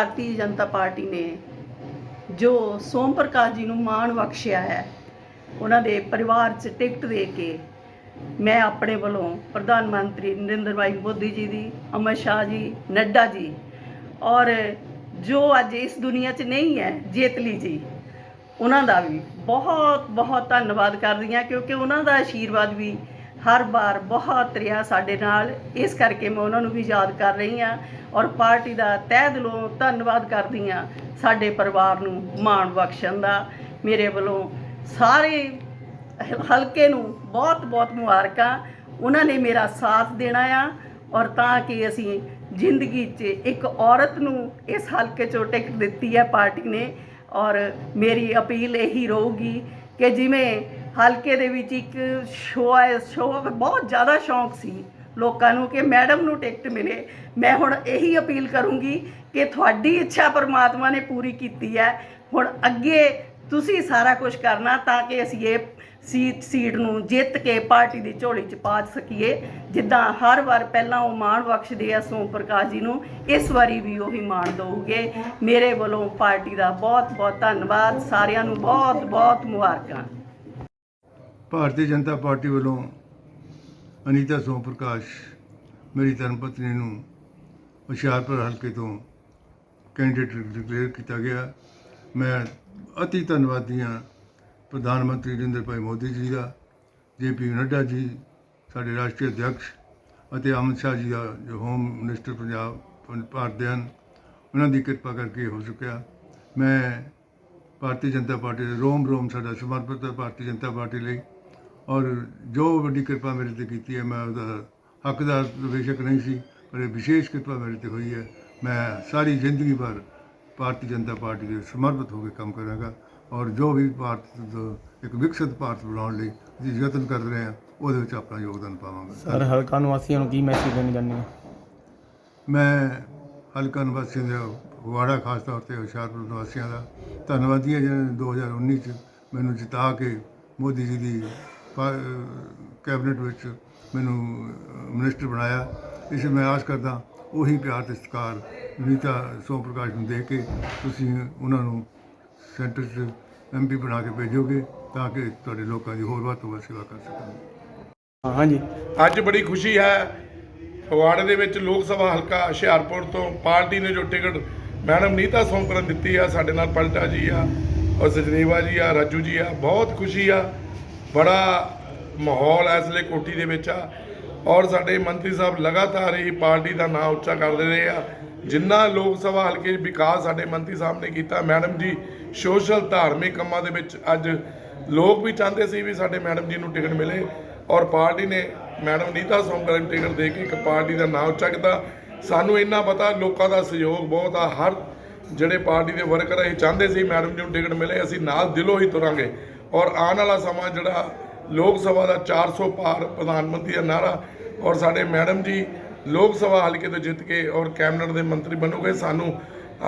Bharatiya Janata party ਨੇ ਜੋ ਸੋਮ ਪ੍ਰਕਾਸ਼ ਜੀ ਨੂੰ ਮਾਣ ਬਖਸ਼ਿਆ ਹੈ, ਉਹਨਾਂ ਦੇ ਪਰਿਵਾਰ 'ਚ ਟਿਕਟ ਦੇ ਕੇ ਮੈਂ ਆਪਣੇ ਵੱਲੋਂ ਪ੍ਰਧਾਨ ਮੰਤਰੀ ਨਰਿੰਦਰ ਭਾਈ ਮੋਦੀ ਜੀ ਦੀ, ਅਮਰ ਸ਼ਾਹ ਜੀ, ਨੱਡਾ ਜੀ ਔਰ ਜੋ ਅੱਜ ਇਸ ਦੁਨੀਆ 'ਚ ਨਹੀਂ ਹੈ, ਜੇਤਲੀ ਜੀ, ਉਹਨਾਂ ਦਾ ਵੀ ਬਹੁਤ ਬਹੁਤ ਧੰਨਵਾਦ ਕਰਦੀ ਹਾਂ ਕਿਉਂਕਿ ਉਹਨਾਂ ਦਾ ਆਸ਼ੀਰਵਾਦ ਵੀ ਹਰ ਵਾਰ ਬਹੁਤ ਰਿਹਾ ਸਾਡੇ ਨਾਲ। ਇਸ ਕਰਕੇ ਮੈਂ ਉਹਨਾਂ ਨੂੰ ਵੀ ਯਾਦ ਕਰ ਰਹੀ ਹਾਂ ਔਰ ਪਾਰਟੀ ਦਾ ਤਹਿ ਦਿਲੋਂ ਧੰਨਵਾਦ ਕਰਦੀ ਹਾਂ ਸਾਡੇ ਪਰਿਵਾਰ ਨੂੰ ਮਾਣ ਬਖਸ਼ਣ ਦਾ। ਮੇਰੇ ਵੱਲੋਂ ਸਾਰੇ ਹਲਕੇ ਨੂੰ ਬਹੁਤ ਬਹੁਤ ਮੁਬਾਰਕਾਂ। ਉਹਨਾਂ ਨੇ ਮੇਰਾ ਸਾਥ ਦੇਣਾ ਆ ਔਰ ਤਾਂ ਕਿ ਅਸੀਂ ਜ਼ਿੰਦਗੀ 'ਚ ਇੱਕ ਔਰਤ ਨੂੰ ਇਸ ਹਲਕੇ 'ਚੋਂ ਟਿਕਟ ਦਿੱਤੀ ਹੈ ਪਾਰਟੀ ਨੇ। ਔਰ ਮੇਰੀ ਅਪੀਲ ਇਹੀ ਰਹੂਗੀ ਕਿ ਜਿਵੇਂ ਹਲਕੇ ਦੇ ਵਿੱਚ ਇੱਕ ਸ਼ੋਅ ਹੈ ਸ਼ੋਅ ਬਹੁਤ ਜ਼ਿਆਦਾ ਸ਼ੌਂਕ ਸੀ ਲੋਕਾਂ ਨੂੰ ਕਿ ਮੈਡਮ ਨੂੰ ਟਿਕਟ ਮਿਲੇ। ਮੈਂ ਹੁਣ ਇਹੀ ਅਪੀਲ ਕਰੂੰਗੀ ਕਿ ਤੁਹਾਡੀ ਇੱਛਾ ਪਰਮਾਤਮਾ ਨੇ ਪੂਰੀ ਕੀਤੀ ਹੈ। ਹੁਣ ਅੱਗੇ ਤੁਸੀਂ ਸਾਰਾ ਕੁਝ ਕਰਨਾ ਤਾਂ ਕਿ ਅਸੀਂ ਇਹ ਸੀਟ ਸੀਟ ਨੂੰ ਜਿੱਤ ਕੇ ਪਾਰਟੀ ਦੀ ਝੋਲੀ 'ਚ ਪਾ ਸਕੀਏ। ਜਿੱਦਾਂ ਹਰ ਵਾਰ ਪਹਿਲਾਂ ਉਹ ਮਾਣ ਬਖਸ਼ਦੇ ਆ ਸੋਮ ਪ੍ਰਕਾਸ਼ ਜੀ ਨੂੰ, ਇਸ ਵਾਰੀ ਵੀ ਉਹੀ ਮਾਣ ਦਊਗੇ। ਮੇਰੇ ਵੱਲੋਂ ਪਾਰਟੀ ਦਾ ਬਹੁਤ ਬਹੁਤ ਧੰਨਵਾਦ। ਸਾਰਿਆਂ ਨੂੰ ਬਹੁਤ ਬਹੁਤ ਮੁਬਾਰਕਾਂ। ਭਾਰਤੀ ਜਨਤਾ ਪਾਰਟੀ ਵੱਲੋਂ ਅਨੀਤਾ ਸੋਮ ਪ੍ਰਕਾਸ਼, ਮੇਰੀ ਧਰਮ ਪਤਨੀ ਨੂੰ ਹੁਸ਼ਿਆਰਪੁਰ ਹਲਕੇ ਤੋਂ ਕੈਂਡੀਡੇਟ ਡਿਕਲੇਅਰ ਕੀਤਾ ਗਿਆ। ਮੈਂ ਅਤੀ ਧੰਨਵਾਦੀ ਹਾਂ ਪ੍ਰਧਾਨ ਮੰਤਰੀ ਨਰਿੰਦਰ ਭਾਈ ਮੋਦੀ ਜੀ ਦਾ ਜੇਪੀ ਨੱਡਾ ਜੀ, ਸਾਡੇ ਰਾਸ਼ਟਰੀ ਅਧਿਕਸ਼ ਅਤੇ ਅਮਿਤ ਸ਼ਾਹ ਜੀ ਦਾ ਜੋ ਹੋਮ ਮਿਨਿਸਟਰ ਪੰਜਾਬ ਭਾਰਤ ਦੇ ਹਨ, ਉਹਨਾਂ ਦੀ ਕਿਰਪਾ ਕਰਕੇ ਹੋ ਚੁੱਕਿਆ। ਮੈਂ ਭਾਰਤੀ ਜਨਤਾ ਪਾਰਟੀ ਦੇ ਰੋਮ ਰੋਮ ਸਾਡਾ ਸਮਰਪਿਤ ਹੈ, ਭਾਰਤੀ ਜਨਤਾ ਪਾਰਟੀ ਲਈ। ਔਰ ਜੋ ਵੱਡੀ ਕਿਰਪਾ ਮੇਰੇ ਤੇ ਕੀਤੀ ਹੈ ਮੈਂ ਉਹਦਾ ਹੱਕਦਾਰ ਬੇਸ਼ੱਕ ਨਹੀਂ ਸੀ ਪਰ ਇਹ ਵਿਸ਼ੇਸ਼ ਕਿਰਪਾ ਮੇਰੇ ਤੇ ਹੋਈ ਹੈ। ਮੈਂ ਸਾਰੀ ਜ਼ਿੰਦਗੀ ਭਰ ਭਾਰਤੀ ਜਨਤਾ ਪਾਰਟੀ ਦੇ ਸਮਰਪਿਤ ਹੋ ਕੇ ਕੰਮ ਕਰਾਂਗਾ ਔਰ ਜੋ ਵੀ ਭਾਰਤ ਇੱਕ ਵਿਕਸਿਤ ਭਾਰਤ ਬਣਾਉਣ ਲਈ ਅਸੀਂ ਯਤਨ ਕਰ ਰਹੇ ਹਾਂ ਉਹਦੇ ਵਿੱਚ ਆਪਣਾ ਯੋਗਦਾਨ ਪਾਵਾਂਗਾ। ਸਰ ਹਲਕਾ ਨਿਵਾਸੀਆਂ ਨੂੰ ਕੀ ਮੈਸੇਜ ਦੇਣਾ ਚਾਹੁੰਦੇ ਹੋ? ਮੈਂ ਹਲਕਾ ਨਿਵਾਸੀਆਂ ਦਾ ਫਗਵਾੜਾ ਖਾਸ ਤੌਰ ਤੇ ਹੁਸ਼ਿਆਰਪੁਰ ਨਿਵਾਸੀਆਂ ਦਾ ਧੰਨਵਾਦੀ ਹਾਂ ਜਿਹਨਾਂ ਨੇ 2019 ਚ ਮੈਨੂੰ ਜਿਤਾ ਕੇ ਮੋਦੀ ਜੀ ਦੀ ਕੈਬਨਿਟ ਵਿੱਚ ਮੈਨੂੰ ਮਿਨਿਸਟਰ ਬਣਾਇਆ। ਇਸ ਲਈ ਮੈਂ ਆਸ ਕਰਦਾ ਉਹੀ ਪਿਆਰ ਤੇ ਸਤਿਕਾਰ ਨੀਤਾ ਸੋਮ ਪ੍ਰਕਾਸ਼ ਨੂੰ ਦੇ ਕੇ ਤੁਸੀਂ ਉਹਨਾਂ ਨੂੰ ਸੈਂਟਰ 'ਚ ਐਮਪੀ ਬਣਾ ਕੇ ਭੇਜੋਗੇ ਤਾਂ ਕਿ ਤੁਹਾਡੇ ਲੋਕਾਂ ਦੀ ਹੋਰ ਵੱਧ ਤੋਂ ਵੱਧ ਸੇਵਾ ਕਰ ਸਕਣ। ਹਾਂ ਹਾਂਜੀ। ਅੱਜ ਬੜੀ ਖੁਸ਼ੀ ਹੈ ਫਗਵਾੜੇ ਦੇ ਵਿੱਚ ਲੋਕ ਸਭਾ ਹਲਕਾ ਹੁਸ਼ਿਆਰਪੁਰ ਤੋਂ ਪਾਰਟੀ ਨੇ ਜੋ ਟਿਕਟ ਮੈਡਮ ਨੀਤਾ ਸੌਂਕਰਨ ਦਿੱਤੀ ਆ ਸਾਡੇ ਨਾਲ ਪਲਟਾ ਜੀ ਆ ਔਰ ਸਜਨੇਵਾ ਜੀ ਆ ਰਾਜੂ ਜੀ ਆ ਬਹੁਤ ਖੁਸ਼ੀ ਆ। ਬੜਾ ਮਾਹੌਲ ਇਸ ਲਈ ਕੋਠੀ ਦੇ ਵਿੱਚ ਆ। ਔਰ ਸਾਡੇ ਮੰਤਰੀ ਸਾਹਿਬ ਲਗਾਤਾਰ ਹੀ ਪਾਰਟੀ ਦਾ ਨਾਂ ਉੱਚਾ ਕਰਦੇ ਰਹੇ ਆ। ਜਿੰਨਾ ਲੋਕ ਸਭਾ ਹਲਕੇ ਵਿਕਾਸ ਸਾਡੇ ਮੰਤਰੀ ਸਾਹਿਬ ਨੇ ਕੀਤਾ, ਮੈਡਮ ਜੀ ਸੋਸ਼ਲ ਧਾਰਮਿਕ ਕੰਮਾਂ ਦੇ ਵਿੱਚ ਅੱਜ ਲੋਕ ਵੀ ਚਾਹੁੰਦੇ ਸੀ ਵੀ ਸਾਡੇ ਮੈਡਮ ਜੀ ਨੂੰ ਟਿਕਟ ਮਿਲੇ। ਔਰ ਪਾਰਟੀ ਨੇ ਮੈਡਮ ਨੀਤਾ ਸੋਮਗਰ ਨੂੰ ਟਿਕਟ ਦੇ ਕੇ ਇੱਕ ਪਾਰਟੀ ਦਾ ਨਾਮ ਉੱਚਾ ਕੀਤਾ। ਸਾਨੂੰ ਇੰਨਾ ਪਤਾ, ਲੋਕਾਂ ਦਾ ਸਹਿਯੋਗ ਬਹੁਤ ਆ। ਹਰ ਜਿਹੜੇ ਪਾਰਟੀ ਦੇ ਵਰਕਰ ਅਸੀਂ ਚਾਹੁੰਦੇ ਸੀ ਮੈਡਮ ਜੀ ਨੂੰ ਟਿਕਟ ਮਿਲੇ, ਅਸੀਂ ਨਾਲ ਦਿਲੋਂ ਹੀ ਤੁਰਾਂਗੇ। ਔਰ ਆਉਣ ਵਾਲਾ ਸਮਾਂ ਜਿਹੜਾ ਲੋਕ ਸਭਾ ਦਾ 400 ਪਾਰ ਪ੍ਰਧਾਨ ਮੰਤਰੀ ਦਾ ਨਾਰਾ ਔਰ ਸਾਡੇ ਮੈਡਮ ਜੀ ਲੋਕ ਸਭਾ ਹਲਕੇ ਤੋਂ ਜਿੱਤ ਕੇ ਔਰ ਕੈਬਨਿਟ ਦੇ ਮੰਤਰੀ ਬਣੋਗੇ, ਸਾਨੂੰ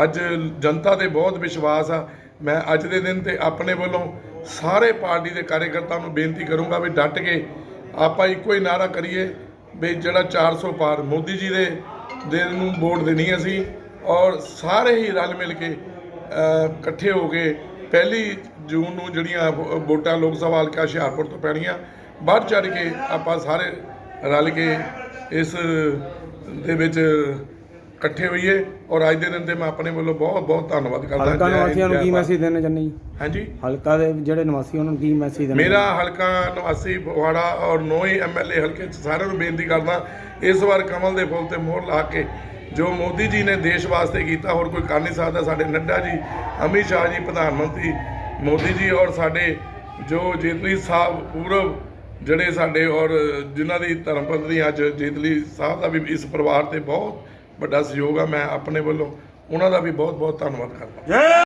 ਅੱਜ ਜਨਤਾ ਤੇ ਬਹੁਤ ਵਿਸ਼ਵਾਸ ਆ। ਮੈਂ ਅੱਜ ਦੇ ਦਿਨ ਤੇ ਆਪਣੇ ਵੱਲੋਂ ਸਾਰੇ ਪਾਰਟੀ ਦੇ ਕਾਰਜਕਰਤਾ ਨੂੰ ਬੇਨਤੀ ਕਰੂੰਗਾ ਵੀ ਡਟ ਕੇ ਆਪਾਂ ਇੱਕੋ ਹੀ ਨਾਰਾ ਕਰੀਏ ਵੀ ਜਿਹੜਾ 400 ਪਾਰ ਮੋਦੀ ਜੀ ਦੇ ਦੇ ਨੂੰ ਵੋਟ ਦੇਣੀ ਅਸੀਂ ਔਰ ਸਾਰੇ ਹੀ ਰਲ ਮਿਲ ਕੇ ਇਕੱਠੇ ਹੋ ਕੇ ਪਹਿਲੀ ਜੂਨ ਨੂੰ ਜਿਹੜੀਆਂ ਵੋਟਾਂ ਲੋਕ ਸਭਾ ਹਲਕਾ ਹੁਸ਼ਿਆਰਪੁਰ ਤੋਂ ਪੈਣੀਆਂ ਵੱਧ ਚੜ ਕੇ ਆਪਾਂ ਸਾਰੇ ਰਲ ਕੇ ਇਸ ਦੇ ਵਿੱਚ ਇਕੱਠੇ ਹੋਈਏ ਔਰ ਅੱਜ ਦੇ ਦਿਨ ਤੇ ਮੈਂ ਆਪਣੇ ਵੱਲੋਂ ਬਹੁਤ ਬਹੁਤ ਧੰਨਵਾਦ ਕਰਦਾ ਹਲਕਾ ਨਿਵਾਸੀਆਂ ਨੂੰ ਕੀ। ਮੈਸੇਜ ਦੇਣਾ ਚਾਹੁੰਦੇ ਜੀ? ਹਾਂਜੀ? ਹਲਕਾ ਦੇ ਜਿਹੜੇ ਨਿਵਾਸੀ ਉਹਨਾਂ ਨੂੰ ਕੀ ਮੈਸੇਜ ਦੇਣਾ ਮੇਰਾ ਹਲਕਾ ਨਿਵਾਸੀ ਫਗਵਾੜਾ ਔਰ ਨੌ ਹੀ ਐਮਐਲਏ ਹਲਕੇ ਚ ਸਾਰਿਆਂ ਨੂੰ ਬੇਨਤੀ ਕਰਦਾ ਇਸ ਵਾਰ ਕਮਲ ਦੇ ਫੁੱਲ ਤੇ ਮੋਹਰ ਲਾ ਕੇ ਜੋ ਮੋਦੀ ਜੀ ਨੇ ਦੇਸ਼ ਵਾਸਤੇ ਕੀਤਾ, ਹੋਰ ਕੋਈ ਕਰ ਨਹੀਂ ਸਕਦਾ। ਸਾਡੇ ਨੱਡਾ ਜੀ, ਅਮਿਤ ਸ਼ਾਹ ਜੀ, ਪ੍ਰਧਾਨ ਮੰਤਰੀ ਮੋਦੀ ਜੀ ਔਰ ਸਾਡੇ ਜੋ ਜੇਤਲੀ ਸਾਹਿਬ ਪੂਰਬ ਜਿਹੜੇ ਸਾਡੇ ਔਰ ਜਿਨ੍ਹਾਂ ਦੀ ਧਰਮ ਪਤਨੀ ਅੱਜ ਜੇਤਲੀ ਸਾਹਿਬ ਦਾ ਵੀ ਇਸ ਪਰਿਵਾਰ ਤੇ ਬਹੁਤ ਵੱਡਾ ਸਹਿਯੋਗ ਆ। ਮੈਂ ਆਪਣੇ ਵੱਲੋਂ ਉਹਨਾਂ ਦਾ ਵੀ ਬਹੁਤ ਬਹੁਤ ਧੰਨਵਾਦ ਕਰਦਾ।